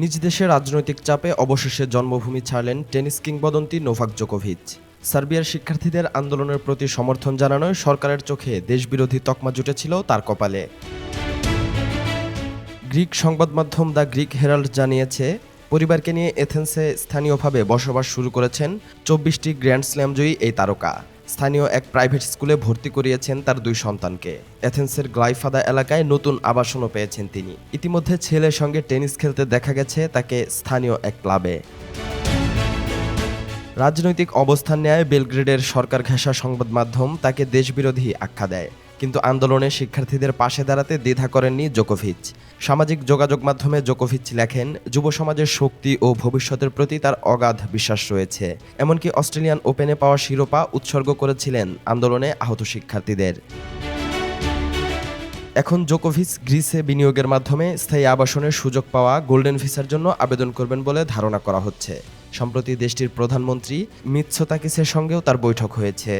নিজ দেশের রাজনৈতিক চাপে অবশেষে জন্মভূমি ছাড়লেন টেনিস কিংবদন্তি নোভাক জোকোভিচ। সার্বিয়ার শিক্ষার্থীদের আন্দোলনের প্রতি সমর্থন জানানোয় সরকারের চোখে দেশবিরোধী তকমা জুটেছিল তার কপালে। গ্রিক সংবাদ মাধ্যম দ্য গ্রিক হেরাল্ড জানিয়েছে, পরিবারকে নিয়ে এথেন্সে স্থানীয়ভাবে বসবাস শুরু করেছেন চব্বিশটি গ্র্যান্ড স্ল্যামজয়ী এই তারকা। স্থানীয় এক প্রাইভেট স্কুলে ভর্তি করিয়েছেন তার দুই সন্তানকে। এথেন্সের গ্লাইফাদা এলাকায় নতুন আবাসনও পেয়েছেন তিনি। ইতিমধ্যে ছেলের সঙ্গে টেনিস খেলতে দেখা গেছে তাকে স্থানীয় এক ক্লাবে। রাজনৈতিক অবস্থান নেয় বেলগ্রেডের সরকার ঘেঁষা সংবাদ মাধ্যম, তাকে দেশবিরোধী আখ্যা দেয়। কিন্তু আন্দোলনে শিক্ষার্থীদের পাশে দাঁড়াতে দ্বিধা করেননি জোকোভিচ। সামাজিক যোগাযোগ মাধ্যমে জোকোভিচ লেখেন, যুব সমাজের শক্তি ও ভবিষ্যতের প্রতি তার অগাধ বিশ্বাস রয়েছে। এমনকি অস্ট্রেলিয়ান ওপেনে পাওয়া শিরোপা উৎসর্গ করেছিলেন আন্দোলনে আহত শিক্ষার্থীদের। এখন জোকোভিচ গ্রিসে বিনিয়োগের মাধ্যমে স্থায়ী আবাসনের সুযোগ পাওয়া গোল্ডেন ভিসার জন্য আবেদন করবেন বলে ধারণা করা হচ্ছে। সম্প্রতি দেশটির প্রধানমন্ত্রী মিৎসোতাকিসের সঙ্গেও তার বৈঠক হয়েছে।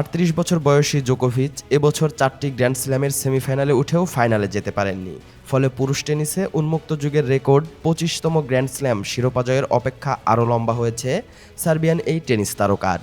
আটত্রিশ বছর বয়সী জোকোভিচ এবছর চারটি গ্র্যান্ড স্ল্যামের সেমিফাইনালে উঠেও ফাইনালে যেতে পারেননি। ফলে পুরুষ টেনিসে উন্মুক্ত যুগের রেকর্ড পঁচিশতম গ্র্যান্ড স্ল্যাম শিরোপা জয়ের অপেক্ষা আরও লম্বা হয়েছে সার্বিয়ান এই টেনিস তারকার।